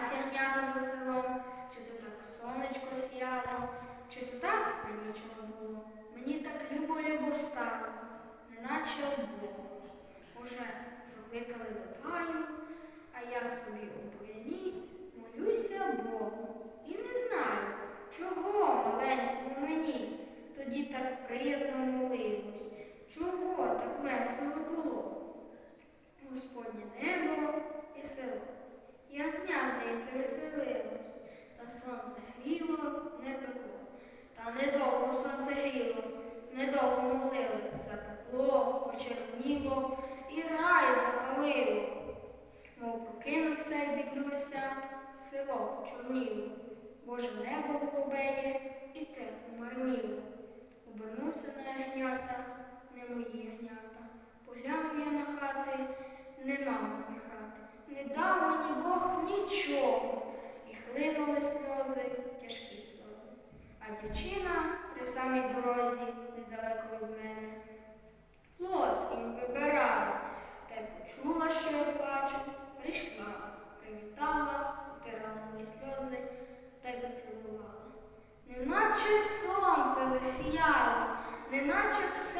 стайні сірнята за селом, чи то так сонечко сяло, чи то так мені чого було. Мені так любо-любо стало, неначе Богу. Уже прокликали до паю, а я собі у поліні молюся Богу. І не знаю, чого маленько мені тоді так приязно молилось, чого так весело. Веселилось, та сонце гріло, не пекло. Та недовго сонце гріло, недовго молилось, запекло, почервоніло і рай запалило. Мов прокинувся й дивлюся, село почорніло, Боже небо голубеє і те помарніло. Обернувся на ягнята, не мої ягнята. не дав мені Бог нічого. І хлинули сльози, тяжкі сльози. А дівчина при самій дорозі недалеко від мене. Плоскінь вибирала та й почула, що я плачу, прийшла, привітала, утирала мої сльози та й поцілувала. Неначе сонце засіяло, неначе все.